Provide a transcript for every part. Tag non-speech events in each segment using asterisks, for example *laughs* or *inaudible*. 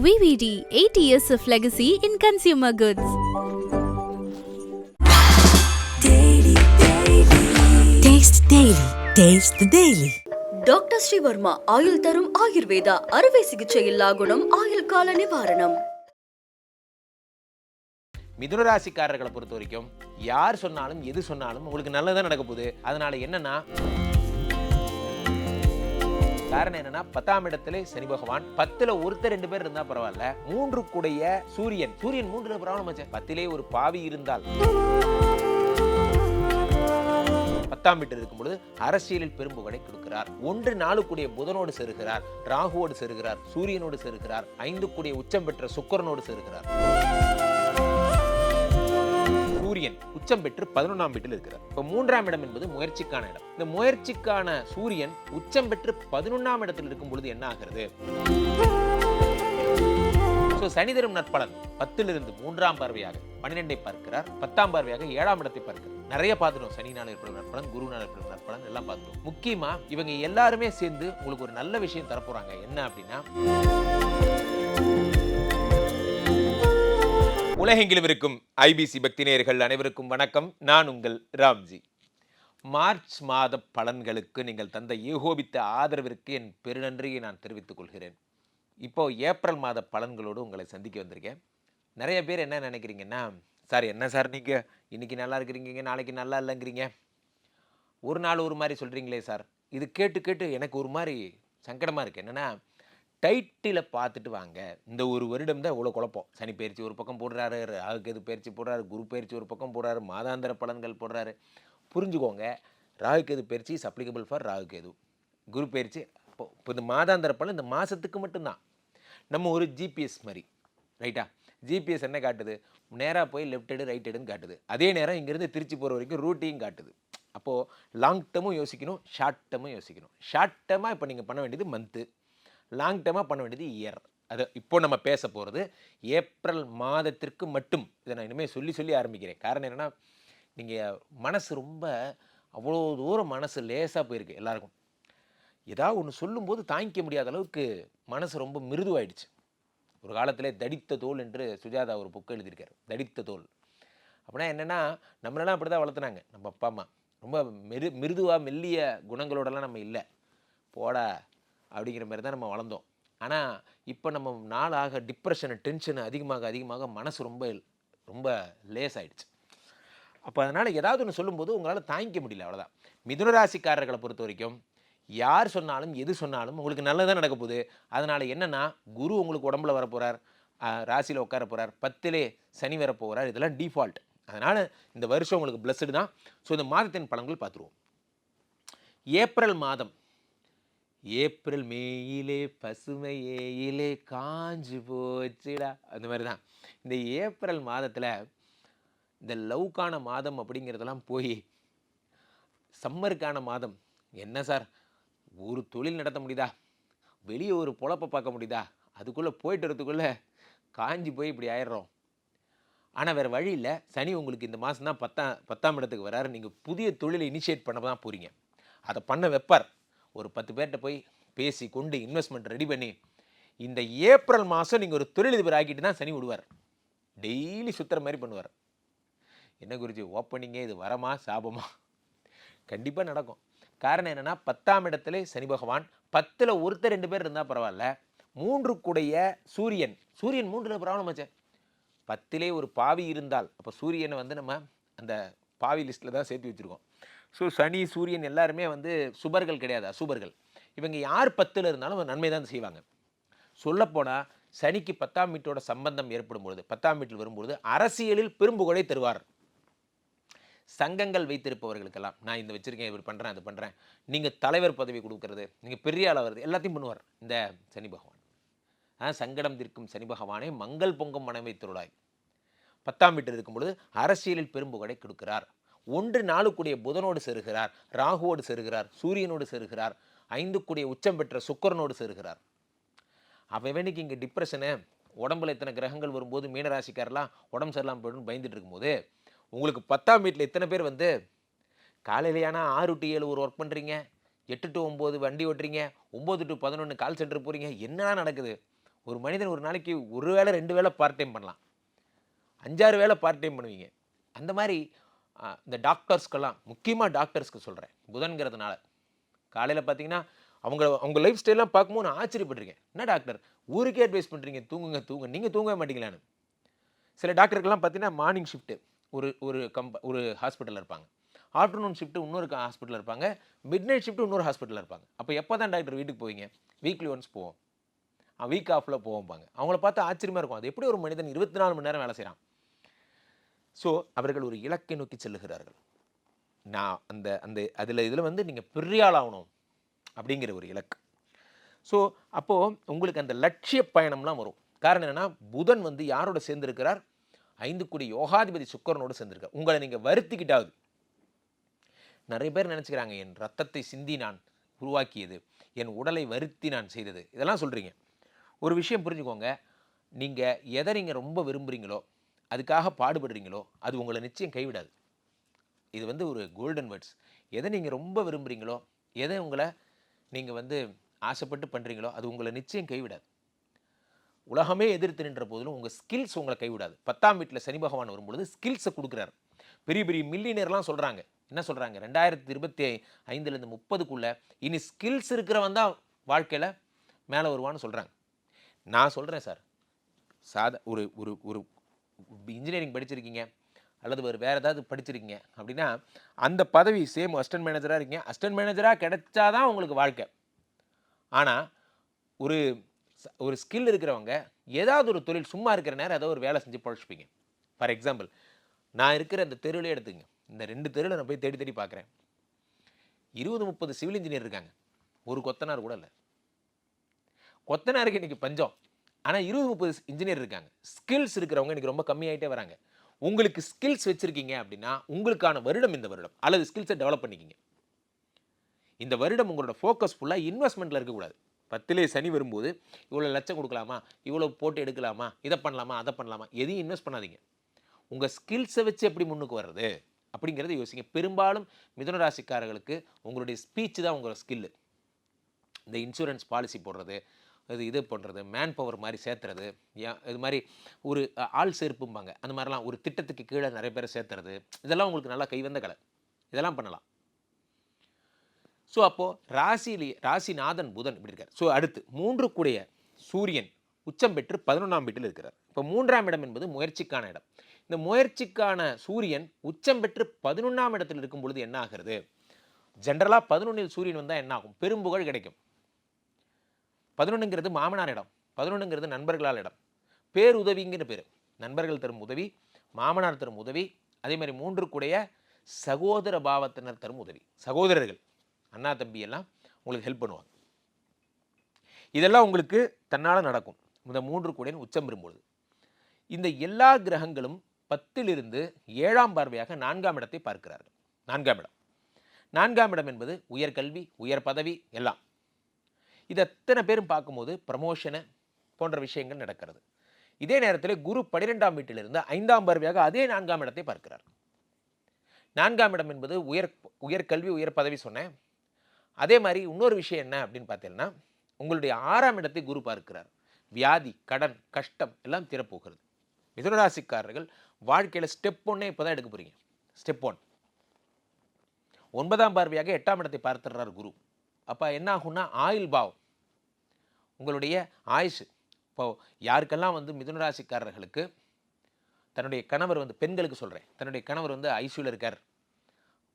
VVD 80 years of legacy in consumer goods. Taste Daily. Taste the Daily. Doctor Srivarma ஆயுள் தரும் ஆயுர்வேதா அறுவை சிகிச்சை இல்லா குணம் ஆயுள் கால நிவாரணம் மிதுன ராசிக்காரர்களை பொறுத்த வரைக்கும் யார் சொன்னாலும் எது சொன்னாலும் உங்களுக்கு நல்லதான் நடக்க போகுது அதனால என்னன்னா காரணம் என்னன்னா பத்தாம் இடத்துல சனி பகவான் பத்துல ஒருத்தர் ரெண்டு பேர் இருந்தா பரவாயில்ல. மூன்று கூடைய சூரியன். சூரியன் மூன்று பரவாயில்ல மச்சான். பத்திலே ஒரு பாவி இருந்தால். பத்தாம் வீட்டில் இருக்கும்பொழுது அரசியலில் பெரும்புகழை கொடுக்கிறார். ஒன்று நாலு கூடிய புதனோடு செருகிறார். ராகுவோடு செருகிறார். சூரியனோடு செருகிறார். ஐந்து கூடிய உச்சம் பெற்ற சுக்கிரனோடு செருகிறார். சூரியன் உச்சம் பெற்று பதினொன்றாம் வீட்டில் இருக்கிறார். இப்போ மூன்றாம் இடம் என்பது முயற்சிக்கான இடம். இந்த முயற்சிக்கான சூரியன் உச்சம் பெற்று பதினொன்றாம் இடத்தில் இருக்கும் பொழுது என்ன ஆகிறது? ஸோ சனி தரும் நற்பலன் பத்திலிருந்து மூன்றாம் பார்வையாக பன்னிரெண்டை பார்க்கிறார். பத்தாம் பார்வையாக ஏழாம் இடத்தை பார்க்கிறார். நிறைய பார்த்துட்டோம். சனி நாள் ஏற்படும் நற்பலன் குரு நாள் ஏற்படும் நற்பலன் எல்லாம் பார்த்துட்டோம். முக்கியமா இவங்க எல்லாருமே சேர்ந்து உங்களுக்கு ஒரு நல்ல விஷயம் தரப்போறாங்க. என்ன அப்படின்னா உலகெங்கிலும் இருக்கும் ஐபிசி பக்தி நேயர்கள் அனைவருக்கும் வணக்கம். நான் உங்கள் ராம்ஜி. மார்ச் மாத பலன்களுக்கு நீங்கள் தந்த ஏகோபித்த ஆதரவிற்கு என் பெருநன்றியை நான் தெரிவித்துக் கொள்கிறேன். இப்போ ஏப்ரல் மாத பலன்களோடு உங்களை சந்திக்க வந்திருக்கேன். நிறைய பேர் என்ன நினைக்கிறீங்கன்னா சார் என்ன சார் நீங்கள் இன்றைக்கி நல்லா இருக்கிறீங்க நாளைக்கு நல்லா இல்லைங்கிறீங்க. ஒரு நாள் ஒரு மாதிரி சொல்கிறீங்களே சார். இது கேட்டு கேட்டு எனக்கு ஒரு மாதிரி சங்கடமாக இருக்குது என்னென்னா டைட்டிலை பார்த்துட்டு வாங்க. இந்த ஒரு வருடம் தான் இவ்வளோ குழப்பம். சனி பயிற்சி ஒரு பக்கம் போடுறாரு ராகுகேது பயிற்சி போடுறாரு குரு பயிற்சி ஒரு பக்கம் போடுறாரு மாதாந்திர பலன்கள் போடுறாரு. புரிஞ்சுக்கோங்க. ராகுகேது பயிற்சி இஸ் அப்ளிகபிள் ஃபார் ராகுகேது. குரு பயிற்சி இப்போ இப்போ இந்த மாதாந்திர பலன் இந்த மாதத்துக்கு மட்டும்தான். நம்ம ஒரு ஜிபிஎஸ் மாதிரி ரைட்டா ஜிபிஎஸ் என்ன காட்டுது? நேராக போய் லெஃப்ட் எடு ரைட் எடுன்னு காட்டுது. அதே நேரம் இங்கேருந்து திருச்சி போகிற வரைக்கும் ரூட்டையும் காட்டுது. அப்போது லாங் டேர்மும் யோசிக்கணும் ஷார்ட் டேர்மும் யோசிக்கணும். ஷார்ட் டேர்மாக இப்போ நீங்கள் பண்ண வேண்டியது மந்த்து லாங் டேர்மாக பண்ண வேண்டியது இயர் அது இப்போ நம்ம பேச போகிறது ஏப்ரல் மாதத்திற்கு மட்டும். இதை நான் இனிமேல் சொல்லி சொல்லி ஆரம்பிக்கிறேன். காரணம் என்னென்னா நீங்கள் மனசு ரொம்ப அவ்வளோ தூரம் மனசு லேசாக போயிருக்கு எல்லாருக்கும். ஏதாவது ஒன்று சொல்லும்போது தாங்கிக்க முடியாத அளவுக்கு மனசு ரொம்ப மிருதுவாயிடுச்சு. ஒரு காலத்தில் தடித்த தோல் என்று சுஜாதா ஒரு புக்கு எழுதியிருக்காரு. தடித்த தோல். அப்படின்னா என்னென்னா நம்மளெல்லாம் அப்படி தான் வளர்த்துனாங்க. நம்ம அப்பா அம்மா. ரொம்ப மெரு மிருதுவாக மெல்லிய குணங்களோடலாம் நம்ம இல்லை. போடா அப்படிங்கிற மாதிரி தான் நம்ம வளர்ந்தோம். ஆனால் இப்போ நம்ம நாளாக டிப்ரெஷனு டென்ஷனு அதிகமாக அதிகமாக மனசு ரொம்ப ரொம்ப லேஸ் ஆகிடுச்சு அப்போ அதனால் ஏதாவது ஒன்று சொல்லும்போது உங்களால் தாங்கிக்க முடியல அவ்வளோதான் மிதுன ராசிக்காரர்களை பொறுத்த வரைக்கும் யார் சொன்னாலும் எது சொன்னாலும் உங்களுக்கு நல்லதாக நடக்க போகுது. அதனால் என்னென்னா குரு உங்களுக்கு உடம்புல வர போகிறார் ராசியில் உட்கார போகிறார் பத்திலே சனி வர போகிறார் இதெல்லாம் டிஃபால்ட் அதனால் இந்த வருஷம் உங்களுக்கு பிளஸ்டு தான். ஸோ இந்த மாதத்தின் பலன்கள் பார்த்துருவோம். ஏப்ரல் மாதம் ஏப்ரல் மேயிலே பசுமை ஏயிலே காஞ்சு போச்சுடா. அந்த மாதிரி தான் இந்த ஏப்ரல் மாதத்தில் இந்த லவ்க்கான மாதம் அப்படிங்கிறதெல்லாம் போய் சம்மருக்கான மாதம். என்ன சார்? ஒரு தொழில் நடத்த முடியுதா? வெளியே ஒரு பொழப்பை பார்க்க முடியுதா? அதுக்குள்ளே போயிட்டு வரதுக்குள்ளே காஞ்சி போய் இப்படி ஆயிடுறோம். ஆனால் வேறு வழி இல்லை. சனி உங்களுக்கு இந்த மாதம் தான் பத்தாம் பத்தாம் இடத்துக்கு வராரு. நீங்கள் புதிய தொழிலை இனிஷியேட் பண்ண தான் போகிறீங்க அதை பண்ண வைப்பார். ஒரு பத்து பேர்கிட்ட போய் பேசி கொண்டு இன்வெஸ்ட்மெண்ட் ரெடி பண்ணி இந்த ஏப்ரல் மாதம் நீங்கள் ஒரு தொழிலதிபர் ஆக்கிட்டு தான் சனி விடுவார். டெய்லி சுற்றுற மாதிரி பண்ணுவார். என்ன குறித்து ஓப்பனிங்கே இது வரமா சாபமா? கண்டிப்பாக நடக்கும். காரணம் என்னென்னா பத்தாம் இடத்துல சனி பகவான் பத்தில் ஒருத்தர் ரெண்டு பேர் இருந்தால் பரவாயில்ல. மூன்று கூடைய சூரியன். சூரியன் மூன்றில் ப்ராப்ளம் ஆச்சு. பத்திலே ஒரு பாவி இருந்தால் அப்போ சூரியனை வந்து நம்ம அந்த பாவி லிஸ்ட்டில் தான் சேர்த்து வச்சுருக்கோம். ஸோ சனி சூரியன் எல்லாருமே வந்து சுபர்கள் கிடையாது அசுபர்கள். இவங்க யார் பத்தில் இருந்தாலும் நன்மை தான் செய்வாங்க. சொல்லப்போனால் சனிக்கு பத்தாம் வீட்டோட சம்பந்தம் ஏற்படும் பொழுது பத்தாம் வீட்டில் வரும்பொழுது அரசியலில் பெரும்புகழை தருவார். சங்கங்கள் வைத்திருப்பவர்களுக்கெல்லாம் நான் இந்த வச்சுருக்கேன் இவர் பண்ணுறேன் அது பண்ணுறேன் நீங்கள் தலைவர் பதவி கொடுக்கறது நீங்கள் பெரிய ஆள் வருது எல்லாத்தையும் பண்ணுவார் இந்த சனி பகவான். ஆ சங்கடம் தீர்க்கும் சனி பகவானே மங்கள் பொங்கும் மனமை திருளாய் பத்தாம் வீட்டில் இருக்கும் பொழுது அரசியலில் பெரும்புகழை கொடுக்கிறார். ஒன்று நாளுக்குடைய புதனோடு செருகிறார் ராகுவோடு செருகிறார் சூரியனோடு செருகிறார் ஐந்து கூடிய உச்சம் பெற்ற சுக்கரனோடு செருகிறார். அவனுக்கு இங்கே டிப்ரெஷனு உடம்புல இத்தனை கிரகங்கள் வரும்போது மீனராசிக்காரெல்லாம் உடம்பு சரியில்லாமல் போய்டும் பயந்துட்டு இருக்கும்போது உங்களுக்கு பத்தாம் வீட்டில் இத்தனை பேர் வந்து காலையிலையானா ஆறு டு ஏழு ஒரு ஒர்க் பண்ணுறீங்க எட்டு டு ஒம்பது வண்டி ஓட்டுறீங்க ஒம்பது டு பதினொன்று கால் சென்டர் போகிறீங்க என்னடா நடக்குது? ஒரு மனிதன் ஒரு நாளைக்கு ஒரு வேளை ரெண்டு வேளை பார்ட் டைம் பண்ணலாம். அஞ்சாறு வேளை பார்ட் டைம் பண்ணுவீங்க. அந்த மாதிரி இந்த டாக்டர்ஸ்க்கெல்லாம் முக்கியமாக டாக்டர்ஸ்க்கு சொல்கிறேன் புதன்கிறதுனால. காலையில் பார்த்தீங்கன்னா அவங்க அவங்க லைஃப் ஸ்டைல்லாம் பார்க்கும்போது நான் ஆச்சரியப்பட்டிருக்கேன். என்ன டாக்டர்? ஊருக்கே அட்வைஸ் பண்ணுறீங்க தூங்குங்க தூங்க நீங்கள் தூங்கவே மாட்டீங்களான்னு. சில டாக்டருக்கெல்லாம் பார்த்தீங்கன்னா மார்னிங் ஷிஃப்ட்டு ஒரு ஒரு கம்ப ஒரு ஹாஸ்பிட்டலில் இருப்பாங்க. ஆஃப்டர்நூன் ஷிஃப்ட்டு இன்னொரு ஹாஸ்பிட்டலில் இருப்பாங்க. மிட் நைட் ஷிஃப்ட்டு இன்னொரு ஹாஸ்பிட்டலில் இருப்பாங்க. அப்போ எப்போ தான் டாக்டர் வீட்டுக்கு போவீங்க? வீக்லி ஒன்ஸ் போவோம். வீக் ஆஃபில் போவோம்பாங்க. அவங்கள பார்த்து ஆச்சரியமாக இருக்கும். அது எப்படி ஒரு மனிதன் இருபத்தி நாலு மணி நேரம் வேலை செய்கிறான் ஸோ அவர்கள் ஒரு இலக்கை நோக்கி செல்லுகிறார்கள். நான் அந்த அந்த அதில் இதில் வந்து நீங்கள் பெரிய ஆளாகணும் அப்படிங்கிற ஒரு இலக்கு. ஸோ அப்போது உங்களுக்கு அந்த லட்சிய பயணம்லாம் வரும். காரணம் என்னென்னா புதன் வந்து யாரோட சேர்ந்திருக்கிறார்? ஐந்து கோடி யோகாதிபதி சுக்கரனோடு சேர்ந்திருக்கார். உங்களை நீங்கள் வருத்திக்கிட்டாவது. நிறைய பேர் நினச்சிக்கிறாங்க என் ரத்தத்தை சிந்தி நான் உருவாக்கியது என் உடலை வருத்தி நான் செய்தது. இதெல்லாம் சொல்கிறீங்க ஒரு விஷயம் புரிஞ்சுக்கோங்க. நீங்கள் எதை நீங்கள் ரொம்ப விரும்புகிறீங்களோ அதுக்காக பாடுபடுறீங்களோ அது உங்களை நிச்சயம் கைவிடாது. இது வந்து ஒரு கோல்டன் வேர்ட்ஸ் எதை நீங்கள் ரொம்ப விரும்புகிறீங்களோ எதை உங்களை நீங்கள் வந்து ஆசைப்பட்டு பண்ணுறீங்களோ அது உங்களை நிச்சயம் கைவிடாது. உலகமே எதிர்த்து நின்ற போதிலும் உங்கள் ஸ்கில்ஸ் உங்களை கைவிடாது. பத்தாம் வீட்டில் சனி பகவான் வரும்பொழுது ஸ்கில்ஸை கொடுக்குறாரு. பெரிய பெரிய மில்லினியர்லாம் சொல்கிறாங்க என்ன சொல்கிறாங்க ரெண்டாயிரத்தி இருபத்தி ஐந்துலேருந்து முப்பதுக்குள்ளே இனி ஸ்கில்ஸ் இருக்கிறவன் தான் வாழ்க்கையில் மேலே வருவான்னு சொல்கிறாங்க நான் சொல்கிறேன் சார். சாதா ஒரு ஒரு ஒரு இன்ஜினியரிங் படிச்சிருக்கீங்க அல்லது ஒரு வேறு ஏதாவது படிச்சிருக்கீங்க அப்படின்னா அந்த பதவி சேம் அஸ்டன்ட் மேனேஜராக இருக்கீங்க. அஸ்டன்ட் மேனேஜராக கிடைச்சா தான் உங்களுக்கு வாழ்க்கை. ஆனால் ஒரு ஒரு ஸ்கில் இருக்கிறவங்க ஏதாவது ஒரு தொழில் சும்மா இருக்கிற நேரம் ஏதோ ஒரு வேலை செஞ்சு பழச்சிப்பீங்க. ஃபார் எக்ஸாம்பிள் நான் இருக்கிற அந்த தெருவிலே எடுத்துங்க இந்த ரெண்டு தெருவில் நான் போய் தேடி தேடி பார்க்குறேன். இருபது முப்பது சிவில் இன்ஜினியர் இருக்காங்க. ஒரு கொத்தனார் கூட இல்லை. கொத்தனாருக்கு இன்னைக்கு பஞ்சம். ஆனால் இருபது முப்பது இன்ஜினியர் இருக்காங்க. ஸ்கில்ஸ் இருக்கிறவங்க இன்றைக்கி ரொம்ப கம்மியாயிட்டே வராங்க. உங்களுக்கு ஸ்கில்ஸ் வச்சுருக்கீங்க அப்படின்னா உங்களுக்கான வருடம் இந்த வருடம் அல்லது ஸ்கில்ஸை டெவலப் பண்ணிக்கிங்க. இந்த வருடம் உங்களோட ஃபோக்கஸ் ஃபுல்லாக இன்வெஸ்ட்மெண்ட்டில் இருக்கக்கூடாது பத்திலே சனி வரும்போது இவ்வளோ லட்சம் கொடுக்கலாமா? இவ்வளோ போட்டு எடுக்கலாமா? இதை பண்ணலாமா? அதை பண்ணலாமா? எதையும் இன்வெஸ்ட் பண்ணாதீங்க. உங்கள் ஸ்கில்ஸை வச்சு எப்படி முன்னுக்கு வர்றது? அப்படிங்கிறத யோசிங்க. பெரும்பாலும் மிதுன ராசிக்காரர்களுக்கு உங்களுடைய ஸ்பீச் தான் உங்களோட ஸ்கில்லு இந்த இன்சூரன்ஸ் பாலிசி போடுறது இது இது பண்ணுறது மேன் பவர் மாதிரி சேர்த்துறது ஏன் இது மாதிரி ஒரு ஆள் சேர்ப்பும்பாங்க. அந்த மாதிரிலாம் ஒரு திட்டத்துக்கு கீழே நிறைய பேரை சேர்த்துறது இதெல்லாம் உங்களுக்கு நல்லா கைவந்த கலை. இதெல்லாம் பண்ணலாம். ஸோ அப்போது ராசியிலே ராசிநாதன் புதன் இப்படி இருக்கார். ஸோ அடுத்து மூன்று கூடிய சூரியன் உச்சம் பெற்று பதினொன்றாம் வீட்டில் இருக்கிறார். இப்போ மூன்றாம் இடம் என்பது முயற்சிக்கான இடம். இந்த முயற்சிக்கான சூரியன் உச்சம் பெற்று பதினொன்றாம் இடத்தில் இருக்கும் பொழுது என்ன ஆகிறது? ஜென்ரலாக பதினொன்றில் சூரியன் வந்தால் என்ன ஆகும்? பெரும்புகழ் கிடைக்கும். பதினொன்றுங்கிறது மாமனார் இடம் பதினொன்றுங்கிறது நண்பர்களால் இடம் பேருதவிங்கிற பேர். நண்பர்கள் தரும் உதவி மாமனார் தரும் உதவி அதே மாதிரி மூன்று கூடைய சகோதர பாவத்தினர் தரும் உதவி. சகோதரர்கள் அண்ணா தம்பி எல்லாம் உங்களுக்கு ஹெல்ப் பண்ணுவாங்க. இதெல்லாம் உங்களுக்கு தன்னால் நடக்கும். இந்த மூன்று கூடையின் உச்சம் பெறும்பொழுது. இந்த எல்லா கிரகங்களும் பத்திலிருந்து ஏழாம் பார்வையாக நான்காம் இடத்தை பார்க்கிறார்கள். நான்காம் இடம். நான்காம் இடம் என்பது உயர்கல்வி உயர் பதவி எல்லாம். இது அத்தனை பேரும் பார்க்கும்போது ப்ரமோஷனு போன்ற விஷயங்கள் நடக்கிறது. இதே நேரத்தில் குரு பன்னிரெண்டாம் வீட்டிலிருந்து ஐந்தாம் பார்வையாக அதே நான்காம் இடத்தை பார்க்கிறார். நான்காம் இடம் என்பது உயர் உயர்கல்வி உயர் பதவி சொன்னேன். அதே மாதிரி இன்னொரு விஷயம் என்ன அப்படின்னு பார்த்தீங்கன்னா உங்களுடைய ஆறாம் இடத்தை குரு பார்க்கிறார். வியாதி கடன் கஷ்டம் எல்லாம் தீரப்போகிறது. மிதுனராசிக்காரர்கள் வாழ்க்கையில் ஸ்டெப் ஒன்னே இப்போ தான் எடுக்க போகிறீங்க ஸ்டெப் ஒன் ஒன்பதாம் பார்வையாக எட்டாம் இடத்தை பார்த்துடுறார் குரு. அப்போ என்ன ஆகும்னா ஆயுள் பாவம். உங்களுடைய ஆயுஷு இப்போ யாருக்கெல்லாம் வந்து மிதுனராசிக்காரர்களுக்கு தன்னுடைய கணவர் வந்து பெண்களுக்கு சொல்கிறேன் தன்னுடைய கணவர் வந்து ஐசியூவில் இருக்கார்.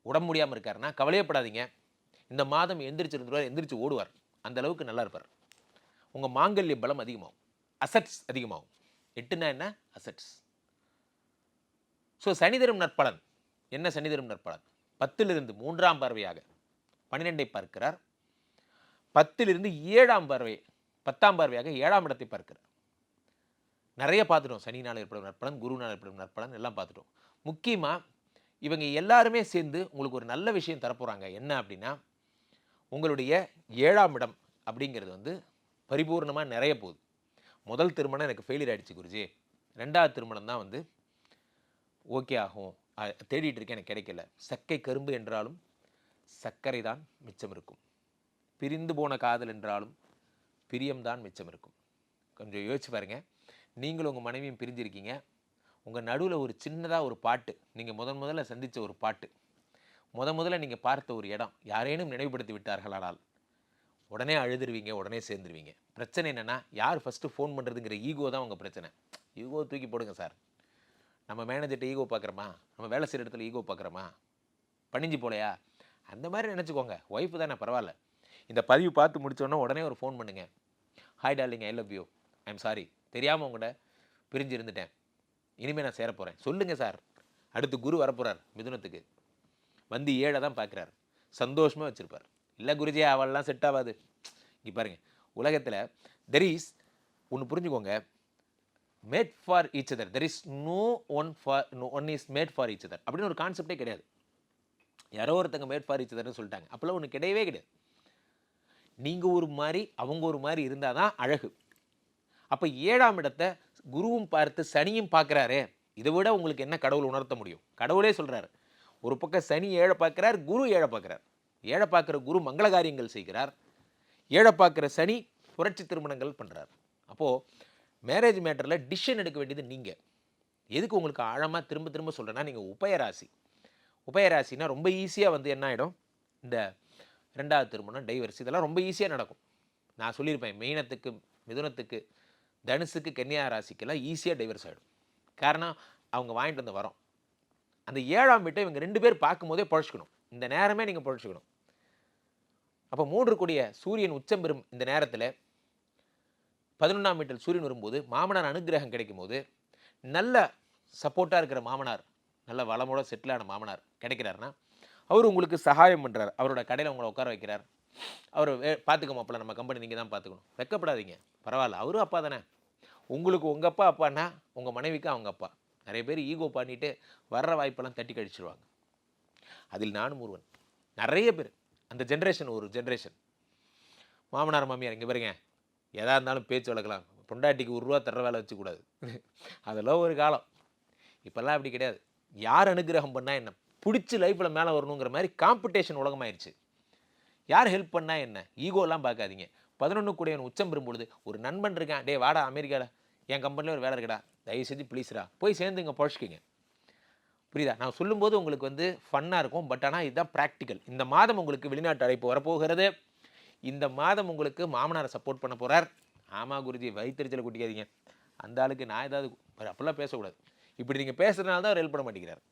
உடம்பு முடியாமல் இருக்காருன்னா கவலையப்படாதீங்க. இந்த மாதம் எந்திரிச்சிருந்துருவார் எந்திரிச்சு ஓடுவார். அந்த அளவுக்கு நல்லா இருப்பார். உங்கள் மாங்கல்ய பலம் அதிகமாகும். அசட்ஸ் அதிகமாகும். எட்டுனா என்ன? அசட்ஸ் ஸோ சனிதரும் நற்பலன். என்ன சனிதரும் நற்பலன்? பத்திலிருந்து மூன்றாம் பார்வையாக பன்னிரெண்டை பார்க்கிறார். பத்திலிருந்து ஏழாம் பார்வை பத்தாம் பார்வையாக ஏழாம் இடத்தை பார்க்கிறார். நிறைய பார்த்துட்டோம். சனினால் ஏற்படும் நற்பலன் குருனால் ஏற்படும் நற்பலன் எல்லாம் பார்த்துட்டோம். முக்கியமாக இவங்க எல்லாருமே சேர்ந்து உங்களுக்கு ஒரு நல்ல விஷயம் தரப்போகிறாங்க என்ன அப்படின்னா உங்களுடைய ஏழாம் இடம் அப்படிங்கிறது வந்து பரிபூர்ணமாக நிறைய போகுது. முதல் திருமணம் எனக்கு ஃபெயிலியர் ஆகிடுச்சு குருஜி. ரெண்டாவது திருமணம் தான் வந்து ஓகே ஆகும். தேடிட்டு இருக்கேன் எனக்கு கிடைக்கல. சக்கை கரும்பு என்றாலும் சர்க்கரை தான் மிச்சம் இருக்கும். பிரிந்து போன காதல் என்றாலும் பிரியம்தான் மிச்சம் இருக்கும். கொஞ்சம் யோசிச்சு பாருங்க. நீங்களும் உங்கள் மனைவியும் பிரிஞ்சிருக்கீங்க. உங்கள் நடுவில் ஒரு சின்னதாக ஒரு பாட்டு நீங்கள் முதன் முதல்ல சந்தித்த ஒரு பாட்டு முத முதல்ல நீங்கள் பார்த்த ஒரு இடம் யாரேனும் நினைவுபடுத்தி விட்டார்களானால் உடனே அழுதுருவீங்க உடனே சேர்ந்துருவீங்க. பிரச்சனை என்னென்னா யார் ஃபஸ்ட்டு ஃபோன் பண்ணுறதுங்கிற ஈகோ தான் உங்கள் பிரச்சனை. ஈகோ தூக்கி போடுங்க சார். நம்ம மேனேஜர்கிட்ட ஈகோ பார்க்குறோமா நம்ம வேலை செய்கிற இடத்துல ஈகோ பார்க்குறோமா பணிஞ்சு போலையா? அந்த மாதிரி நினச்சிக்கோங்க. ஒய்ஃபு தானே பரவாயில்ல. இந்த பதிவு பார்த்து முடித்தோடனே உடனே ஒரு ஃபோன் பண்ணுங்கள் hi darling I love you I'm sorry தெரியாமல் உங்கள்கிட்ட பிரிஞ்சு இருந்துட்டேன். இனிமேல் நான் சேர போகிறேன் சொல்லுங்கள் சார் அடுத்து குரு வரப்போகிறார் மிதுனத்துக்கு. வந்து ஏழை தான் பார்க்குறாரு. சந்தோஷமாக வச்சுருப்பார். இல்லை குருஜி அவள்லாம் செட் ஆகாது இங்கே பாருங்கள் உலகத்தில் தெர் இஸ் ஒன்று புரிஞ்சுக்கோங்க. Made for each other there is no one for no one is made for each other அப்படின்னு ஒரு கான்செப்டே கிடையாது. யாரோ ஒருத்தங்க மேட் ஃபார் ஈச் அதர்னு சொல்லிட்டாங்க. அப்போல்லாம் ஒன்று கிடையவே கிடையாது. நீங்கள் ஒரு மாதிரி அவங்க ஒரு மாதிரி இருந்தால் தான் அழகு. அப்போ ஏழாம் இடத்தை குருவும் பார்த்து சனியும் பார்க்குறாரே இதை விட உங்களுக்கு என்ன கடவுள் உணர்த்த முடியும்? கடவுளே சொல்கிறாரு ஒரு பக்கம் சனி ஏழை பார்க்குறார் குரு ஏழை பார்க்குறார். ஏழை பார்க்குற குரு மங்கள காரியங்கள் செய்கிறார். ஏழை பார்க்குற சனி புரட்சி திருமணங்கள் பண்ணுறார் அப்போது மேரேஜ் மேட்டரில் டிசிஷன் எடுக்க வேண்டியது நீங்கள் எதுக்கு உங்களுக்கு ஆழமாக திரும்ப திரும்ப சொல்கிறேன்னா நீங்கள் உபயராசி. உபயராசினா ரொம்ப ஈஸியாக வந்து என்ன ஆகிடும் இந்த ரெண்டாவது திருமணம் டைவர்ஸ் இதெல்லாம் ரொம்ப ஈஸியாக நடக்கும். நான் சொல்லியிருப்பேன் மீனத்துக்கு மிதுனத்துக்கு தனுசுக்கு கன்னியா ராசிக்கெல்லாம் ஈஸியாக டைவர்ஸ் ஆகிடும் காரணம் அவங்க வாங்கிட்டு வந்து வரோம். அந்த ஏழாம் வீட்டை இவங்க ரெண்டு பேர் பார்க்கும்போதே பழச்சிக்கணும். இந்த நேரமே நீங்கள் பழச்சிக்கணும். அப்போ மூன்று கூடிய சூரியன் உச்சம் பெறும் இந்த நேரத்தில் பதினொன்றாம் வீட்டில் சூரியன் வரும்போது மாமனார் அனுகிரகம் கிடைக்கும் போது நல்ல சப்போர்ட்டாக இருக்கிற மாமனார் நல்ல வளமோட செட்டிலான மாமனார் கிடைக்கிறாருன்னா அவர் உங்களுக்கு சகாயம் பண்ணுறார் அவரோட கடையில் உங்களை உட்கார வைக்கிறார். அவர் பார்த்துக்க மாப்பிள்ள நம்ம கம்பெனி நீங்கள் தான் பார்த்துக்கணும் வெக்கப்படாதீங்க. பரவாயில்ல அவரும் அப்பா தானே. உங்களுக்கு உங்கள் அப்பா அப்பான்னா உங்கள் மனைவிக்கு அவங்க அப்பா. நிறைய பேர் ஈகோ பண்ணிட்டு வர்ற வாய்ப்பெல்லாம் தட்டி கழிச்சிருவாங்க அதில் நானும் ஒருவன். நிறைய பேர். அந்த ஜென்ரேஷன் ஒரு ஜென்ரேஷன் மாமனார் மாமியார் இங்கே பாருங்க. எதா இருந்தாலும் பேச்சு வளர்க்கலாம் பொண்டாட்டிக்கு ஒரு ரூபா தர வேலை வச்சுக்கூடாது *laughs* அதெல்லாம் ஒரு காலம். இப்போல்லாம் அப்படி கிடையாது. யார் அனுகிரகம் பண்ணால் என்ன? பிடிச்சி லைஃப்பில் மேலே வரணுங்கிற மாதிரி காம்படிஷன் உலகமாயிருச்சு. யார் ஹெல்ப் பண்ணால் என்ன? ஈகோலாம் பார்க்காதீங்க. பதினொன்று கூடியவன் உச்சம் பெறும்பொழுது ஒரு நண்பன் இருக்கான் டே வாடா அமெரிக்காவில் என் கம்பெனியில் ஒரு வேலை இருக்கடா. தயவு செஞ்சு ப்ளீஸ்ரா போய் சேர்ந்து இங்கே பழச்சிக்கிங்க. புரியுதா? நான் சொல்லும்போது உங்களுக்கு வந்து ஃபன்னாக இருக்கும். பட் ஆனால் இதுதான் ப்ராக்டிக்கல் இந்த மாதம் உங்களுக்கு வெளிநாட்டு அழைப்பு வரப்போகிறது. இந்த மாதம் உங்களுக்கு மாமனாரை சப்போர்ட் பண்ண போகிறார் ஆமாம் குருஜி. வயிற்றுச்சலை குட்டிக்காதீங்க. அந்த ஆளுக்கு நான் ஏதாவது அப்படிலாம் பேசக்கூடாது. இப்படி நீங்கள் பேசுகிறதுனால தான் அவர் ஹெல்ப் பண்ண மாட்டேங்கிறார்.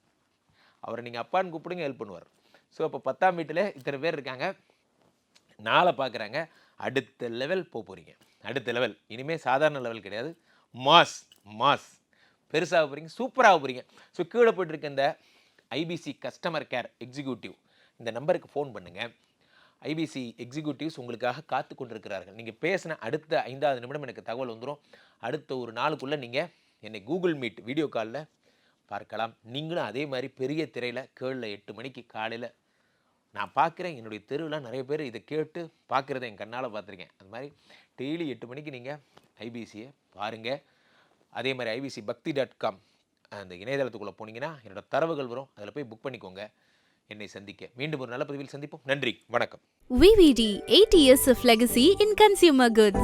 அவரை நீங்கள் அப்பான்னு கூப்பிடுங்க ஹெல்ப் பண்ணுவார். ஸோ அப்போ பத்தாம் வீட்டில் இத்தனை பேர் இருக்காங்க. நாளை பார்க்குறாங்க அடுத்த லெவல் போக போகிறீங்க அடுத்த லெவல் இனிமேல் சாதாரண லெவல் கிடையாது. Mass mass. பெருசாக போகிறீங்க சூப்பராக போகிறீங்க ஸோ கீழே போய்ட்டுருக்க இந்த ஐபிசி கஸ்டமர் கேர் எக்ஸிக்யூட்டிவ் இந்த நம்பருக்கு ஃபோன் பண்ணுங்கள் ஐபிசி எக்ஸிக்யூட்டிவ்ஸ் உங்களுக்காக காத்து கொண்டிருக்கிறார்கள். நீங்கள் பேசின அடுத்த ஐந்தாவது நிமிடம் எனக்கு தகவல் வந்துடும் அடுத்த ஒரு நாளுக்குள்ளே நீங்கள் என்னை கூகுள் மீட் வீடியோ காலில் பார்க்கலாம். நீங்களும் அதே மாதிரி பெரிய திரையில் கேளில் எட்டு மணிக்கு காலையில் நான் பார்க்குறேன். என்னுடைய தெருவில் நிறைய பேர் இதை கேட்டு பார்க்குறத என் கண்ணால் பார்த்துருக்கேன். அது மாதிரி டெய்லி எட்டு மணிக்கு நீங்கள் ஐபிசியை பாருங்கள் அதே மாதிரி ஐபிசி பக்தி டாட் காம் அந்த இணையதளத்துக்குள்ளே போனீங்கன்னா என்னோட தரவுகள் வரும். அதில் போய் புக் பண்ணிக்கோங்க. என்னை சந்திக்க. மீண்டும் ஒரு நல்ல பதிவில் சந்திப்போம். நன்றி. வணக்கம். VVD 8 years of legacy in consumer goods.